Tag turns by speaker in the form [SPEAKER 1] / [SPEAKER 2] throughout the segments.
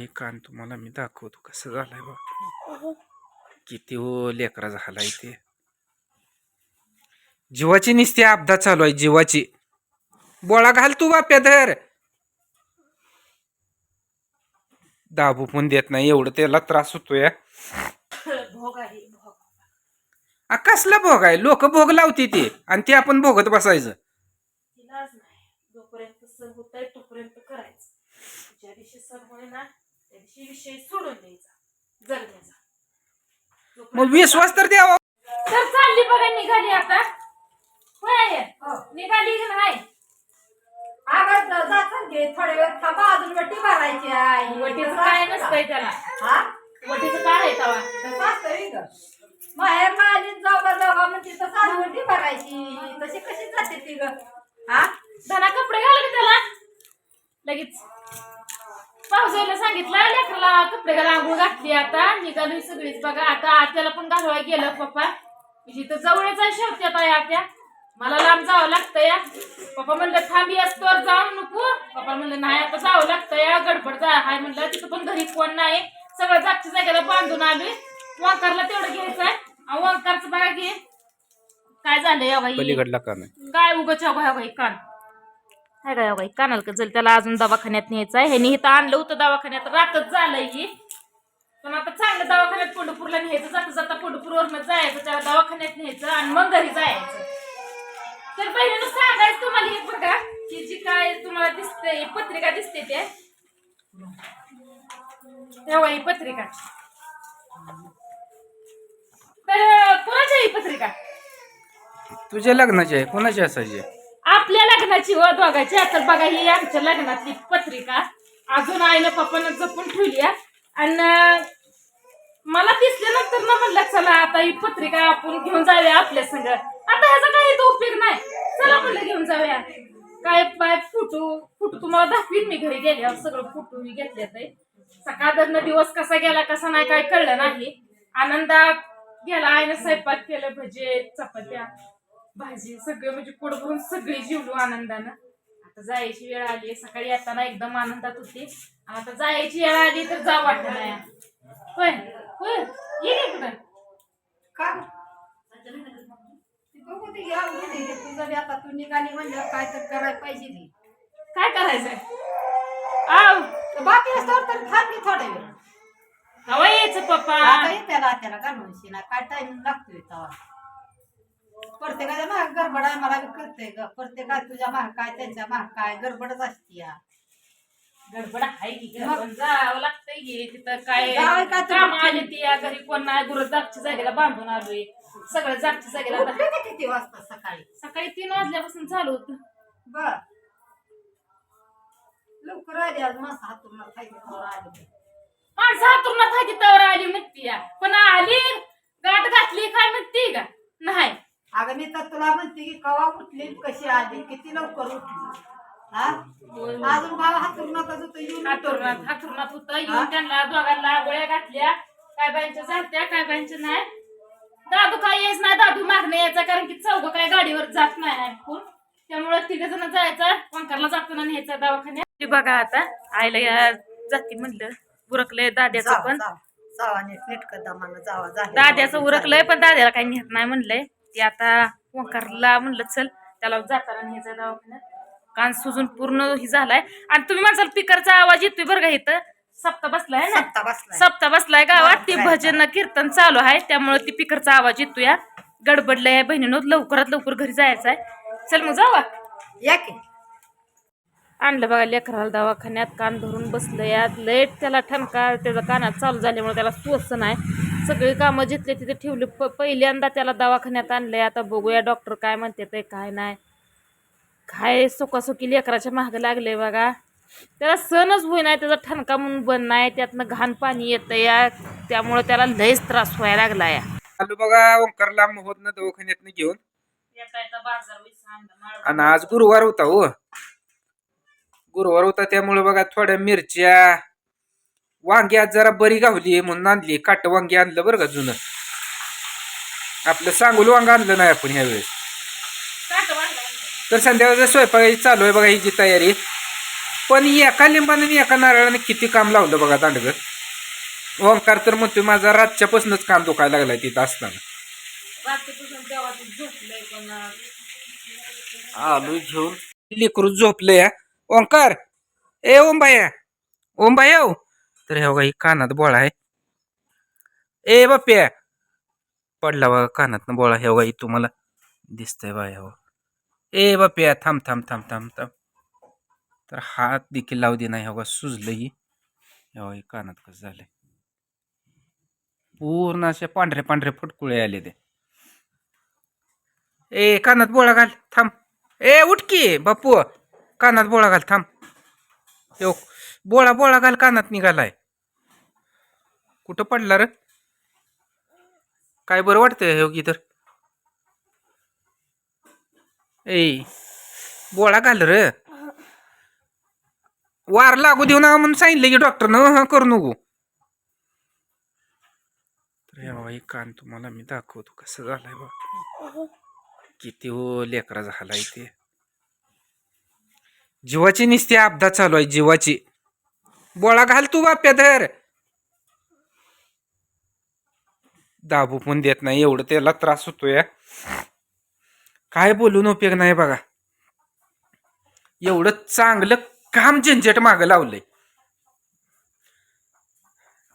[SPEAKER 1] हे कान तुम्हाला मी दाखवतो कसं झालंय बा किती हो लेकरा झाला इथे जीवाची निस्ती अपघात चालू आहे जीवाची. बोळा घाल तू बाप्या धर. दाबू पण देत नाही एवढं त्याला त्रास होतोय. कसला भोग आहे? लोक भोग लावते ते आणि ते आपण भोगत बसायचं.
[SPEAKER 2] जोपर्यंत सण होत आहे तोपर्यंत करायचं. ज्या दिवशी सण होय ना दिवशी विषय सोडून द्यायचा. जगण्याचा
[SPEAKER 1] मग विश्वास तर द्यावा.
[SPEAKER 2] तर चालली बघा निघाली आता. होय आई? निघाली की नाही?
[SPEAKER 3] आवाज जातात घे. थोड्या वेळ थांबा. अजून वटी भरायची आहे.
[SPEAKER 2] वटीचं काय नसतंय त्याला.
[SPEAKER 3] हा?
[SPEAKER 2] वटीचं काय आहे तवा?
[SPEAKER 3] तसं असतं व्हय गं. माहेर माझी जागा जागा म्हणजे तसं आज वटी भरायची. तशी कशी जाते ती ग? हा?
[SPEAKER 2] धना कपडे घाला त्याला. लगेच. पावसाला सांगितलं लेकराला कपडे घाला आंघोळ घातली आता. निघाली सगळीच. बघा आता आत्याला पण घालवाय गेलं पप्पा. म्हणजे तर जवळच आहे शेवटी आता आत्या. मला लांब जावं लागतं या पप्पा म्हणलं थांबी असतो जाऊ नको. पप्पा म्हणलं नाही आता जावं लागतं या गडबड जा हाय म्हणलं तिथं पण घरी कोण नाही. सगळं जागच्या जागेला बांधून आलोय वांकारला तेवढं घ्यायचंय. अहो, वांकारचं बघा की काय झालं या बाई?
[SPEAKER 1] पलीकडला का नाही
[SPEAKER 2] काय उगाच बाई कान. काय काय बाई कानाल का जल त्याला अजून दवाखान्यात न्यायचं आहे. ह्यानी इथं आणलं होतं दवाखान्यात. रातच झालंय की पण आता चांगलं दवाखान्यात पंढरपूरला न्यायचं जाता जाता पंढरपूरवरनं जायचं त्याला दवाखान्यात न्यायचं आणि मग घरी जायचं. तर बहिणीनं सांगायचं तुम्हाला एक बघा की जी काय तुम्हाला दिसते पत्रिका दिसते ते तेव्हा ही पत्रिका. तर कोणाची आहे ही पत्रिका?
[SPEAKER 1] तुझ्या लग्नाची आहे कोणाची असायची?
[SPEAKER 2] लग्नाची व दोघांची आता बघा ही आमच्या लग्नातली पत्रिका. अजून आईनं पप्पानं जपून ठेवली आणि मला दिसल्यानंतर ना म्हणलं चला आता ही पत्रिका आपण घेऊन जाऊया आपल्या संग. आता ह्याचा काही तो उपयोग नाही. चला म्हणलं घेऊन जाऊया. काय पाय फुटू फुटू तुम्हाला दाखवीन मी घरी गेल्यावर. सगळं फुटू मी घेतले ते. सकाळ दिवस कसा गेला कसा नाही काय कळलं नाही. आनंदात गेला आईनं स्वयंपाक केलं भजे चपात्या. भाजी सगळं म्हणजे पोट भरून सगळी जीवलो आनंदानं. आता जायची वेळ आली सकाळी येताना एकदम आनंदात होती. आता जायची वेळ आली तर जा वाटत नाही होय होय. ये इकडं.
[SPEAKER 3] का? आता. तू निघाली म्हणजे काय तर करायला पाहिजे
[SPEAKER 2] काय करायचंय? आव.
[SPEAKER 3] बाकी असतं तर थांब की थोड्या वेळ.
[SPEAKER 2] हवा यायचं पप्पा.
[SPEAKER 3] आता त्याला त्याला घालून शिना काय टाइम लागतोय तेव्हा? प्रत्येकाच्या महाग गडबड आहे मला कळतंय ग. प्रत्येका तुझ्या महाग काय त्यांच्या महाग काय गडबडच असते या.
[SPEAKER 2] गडबड आहे की जावं लागतंय की तिथं काय
[SPEAKER 3] जावं का तुम्ही?
[SPEAKER 2] काम आली ती या घरी कोण नाही गुरु जागच्या जागेला बांधून आलोय. सगळं जागच्या जागेला आता-
[SPEAKER 3] उठले का किती वाजता सकाळी?
[SPEAKER 2] सकाळी तीन वाजल्यापासून चालू होतं.
[SPEAKER 3] बर. लवकर आली आज मासा हातून खायचं आली
[SPEAKER 2] हातून खायची तवर आली म्हणती या. पण आली गाठ घातली काय म्हणती का? नाही.
[SPEAKER 3] अगं मी तर तुला म्हणते की कवा उठली कशी आली? किती लवकर उठली? हा? अजून भाव हातून नका होतं येऊन
[SPEAKER 2] हातुरणात हातुरणात होतं येऊन त्यांना दोघांना गोळ्या घातल्या. काय बायांच्या झालत्या काय बायांच्या नाही? दादू काय यायच नाही दादू मागणे यायचा कारण की चौघ काय गाडीवर जात नाही ऐकून त्यामुळे तिघ जण जायचं वंकारला जाताना न्यायचा दवाखान्यात. ते बघा आता आईला या जाती म्हणलं उरकलंय दाद्याचं पण.
[SPEAKER 3] जावा. झाली
[SPEAKER 2] दाद्याचं उरकलंय पण दाद्याला काही नेत नाही म्हणलंय. ते आता वंकारला म्हणलं चल त्याला जाताना न्यायचा दवाखान्यात. कान सुजून पूर्ण ही झालाय. आणि तुम्ही माझा स्पीकरचा आवाज येतोय बरं का इथं? सप्ता बसलाय ना?
[SPEAKER 3] सप्ता बसलाय.
[SPEAKER 2] सप्ता बसलाय गावात ती भजन कीर्तन चालू आहे. त्यामुळे ती पिकरचा आवाज येतो या गडबडलाय बहिणीनं लवकरात लवकर घरी जायचं आहे. चल मग जावा
[SPEAKER 3] या की.
[SPEAKER 2] आणलं बघा लेकराला दवाखान्यात कान धरून बसलं या लेट त्याला ठणका त्याचा कानात चालू झाल्यामुळे त्याला स्वस्त नाही. सगळी कामं जिथले तिथे ठेवली. प पहिल्यांदा त्याला दवाखान्यात आणलंय. आता बघूया डॉक्टर काय म्हणते ते काय नाही. काय सुखासुखी लेकराच्या मागं लागले बघा. त्याला सणच होईना त्याचा ठणका म्हणून बन नाही. त्यातनं घाण पाणी येतं या त्यामुळं त्याला लयच त्रास व्हायला लागला या.
[SPEAKER 1] आलो बघा ओंकारला होत ना दवाखान्यात घेऊन. आणि आज गुरुवार होता हो. गुरुवार होता त्यामुळे बघा थोड्या मिरच्या वांगी आज जरा बरी गावली म्हणून आणली काट वांगी आणलं बरं का जुनं. आपलं सांगोल वांग आणलं नाही आपण ह्यावेळेस तर संध्याकाळचा स्वयंपाक चालू आहे बघा ही जी तयारी. पण एका लिंबाने आणि एका नारळाने किती काम लावलं बघा दांडग. ओंकार तर म्हणतोय माझा रातच्यापासूनच काम दुखायला लागलाय तिथं असताना. आलो घेऊन. लेकरू झोपले या ओंकार ए ओंबाया. ओंबाया हो. तर हे बघा ही कानात बोळा आहे. ए बाप्या पडला बघा कानातनं बोळा हे बघा ही तुम्हाला दिसतंय बा हो ए बाप्या थांब थांब थांब थांब थांब. तर हात देखील लावू दे नाही हे सुजलं ही. हे बघा कानात कसं झालंय. पूर्ण असे पांढरे पांढरे फुटकुळे आले ते. ए कानात बोळा घाल थांब. ए उठकी बापू कानात बोळा घाल थांब. हो बोळा बोळा घाल कानात निघालाय. कुठं पडला र? काय बरं वाटतंय हे की तर? ए बोळा घाल र. वार लागू देऊ ना म्हणून सांगितलं की डॉक्टरनं हा करू नको. बाबा कान तुम्हाला मी दाखवतो कसं झालंय बा किती हो लेकरा झालाय ते. जीवाची निस्ती अपघात चालू आहे जीवाची. बोळा घाल तू बाप्या धर. दाबू पण देत नाही एवढं त्याला त्रास होतोय. काय बोलून उपयोग नाही बघा. एवढं चांगलं काम झंझट मागं लावलंय.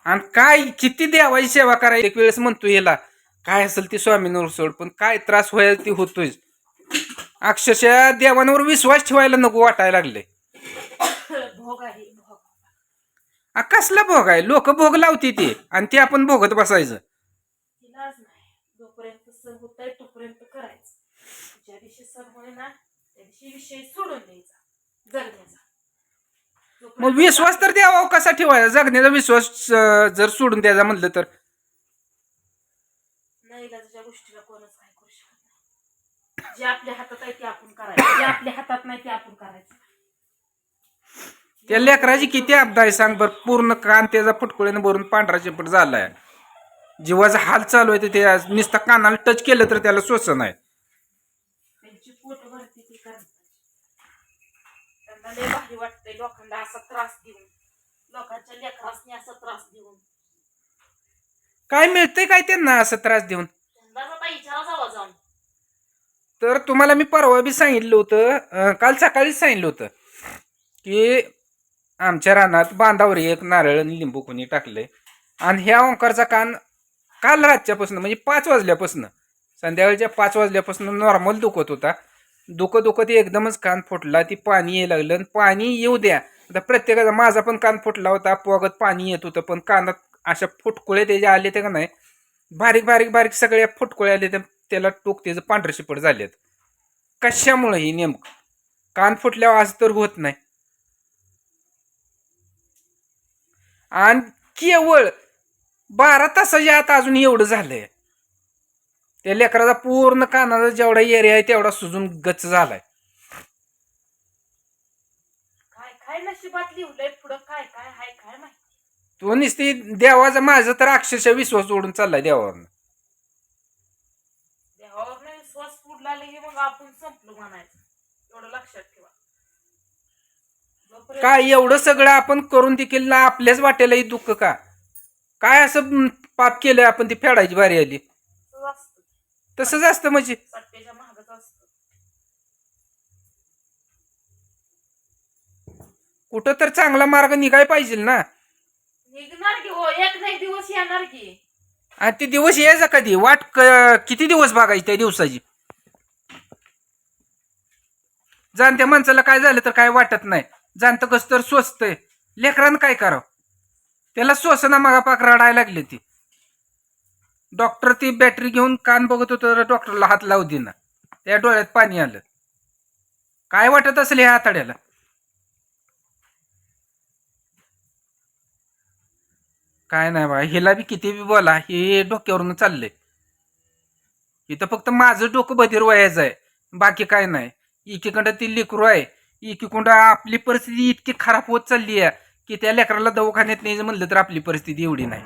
[SPEAKER 1] आणि काय किती देवाची सेवा करायची? एक वेळेस म्हणतो याला काय असेल ते स्वामींवर सोड पण काय त्रास व्हायला ते होतोय. अक्षरशः देवांवर विश्वास ठेवायला नको वाटायला लागले कसला भोग आहे? लोक भोग लावते ते आणि ते आपण भोगत बसायचं
[SPEAKER 2] तिलाच नाही जोपर्यंत सण होत आहे तोपर्यंत ज्या दिवशी सण होय ना त्या दिवशी विषय सोडून द्यायचा. जगण्याचा.
[SPEAKER 1] मग विश्वास तर द्यावा कसा ठेवायचा? जगण्याचा विश्वास अं, जर सोडून द्यायचा म्हणलं तर?
[SPEAKER 2] नाही तुझ्या गोष्टीला कोणच काय करू शकत नाही. जे आपल्या हातात आहे ते आपण करायचं. जे आपल्या हातात नाही ते आपण करायचं.
[SPEAKER 1] त्या लेकराची किती अपदा आहे सांग बर. पूर्ण कान त्याचा फुटकुळ्याने भरून पांढरा चिपट झालाय. जीवाचा हाल चालू आहे तर ते नुसतं कानाला टच केलं तर त्याला सोसं नाही
[SPEAKER 2] त्यांची पोट भरती ती करतात त्यांना लय भारी वाटतंय लोकांना असा त्रास देऊन. लोकांच्या लेकरासनी असा त्रास देऊन.
[SPEAKER 1] काय मिळतंय काय त्यांना असं त्रास देऊन?
[SPEAKER 2] त्यांना आता विचारा जावा जाऊन.
[SPEAKER 1] तर तुम्हाला मी परवा बी सांगितलं होतं अं, काल सकाळीच सांगितलं होतं की आमच्या रानात बांधावर एक नारळ आणि लिंबू कोणी टाकलंय. आणि ह्या ओंकारचा कान काल रातच्यापासून म्हणजे पाच वाजल्यापासून संध्याकाळच्या पाच वाजल्यापासून नॉर्मल दुखत होता. दुखं दुखं ते एकदमच कान फुटला ती पाणी यायला लागलं आणि पाणी येऊ द्या. आता प्रत्येकाचा माझा पण कान फुटला होता पोगत पाणी येत होतं पण कानात अशा फुटकुळे त्याचे आले ते का नाही बारीक बारीक बारीक सगळ्या फुटकुळे आले ते त्याला टोक त्याचं पांढरे शिपट झालेत. कशामुळे ही नेमकं? कान फुटल्यावर आज तर होत नाही. आणि केवळ बारा तासाच्या आत अजून एवढं झालंय. त्या लेकराचा पूर्ण कानाचा जेवढा एरिया आहे तेवढा सुजून गच झालाय.
[SPEAKER 2] काय काय नशिबात लिहिलंय पुढं? काय काय हाय काय माहिती?
[SPEAKER 1] तो नुसती देवाचा माझा तर अक्षरशः विश्वास सोडून चाललाय देवावर
[SPEAKER 2] देवावर नाही विश्वास फुडला की मग आपण संपलो म्हणायचं. एवढं लक्षात ठेवा. जोपर्यंत
[SPEAKER 1] काय एवढं सगळं आपण करून देखील ना आपल्याच वाटेलाही दुःख का? काय असं म, पाप केलं आपण ती फेडायची बारी आली? तसंच असतं म्हणजे.
[SPEAKER 2] सट्ट्याच्या महागच असतं.
[SPEAKER 1] कुठं तर चांगला मार्ग निघाय पाहिजे ना.
[SPEAKER 2] निघणार की हो एक ना एक दिवस येणार की.
[SPEAKER 1] आणि ते दिवस यायचा कधी? वाट क- किती दिवस बघायची त्या दिवसाची? जाणत्या माणसाला काय झालं तर काय वाटत नाही. जाणतं कसं तर स्वस्तय लेकरानं काय करावं? त्याला श्वसना मागा पाक रडायला लागली ती. डॉक्टर ती बॅटरी घेऊन कान बघत होतं डॉक्टरला हात लावू देना त्या डोळ्यात पाणी आलं. काय वाटत असेल ह्या हाताड्याला काय नाही बा हिला बी किती बी बोला हे डोक्यावरून चाललंय. इथं फक्त माझं डोकं बधीर व्हायचं आहे. बाकी काय नाही. एकीकडं ती लेकरू आहे. एकीकडं आपली परिस्थिती इतकी खराब होत चालली आहे की त्या लेकराला दवाखान्यात नाही म्हणलं तर आपली परिस्थिती एवढी नाही.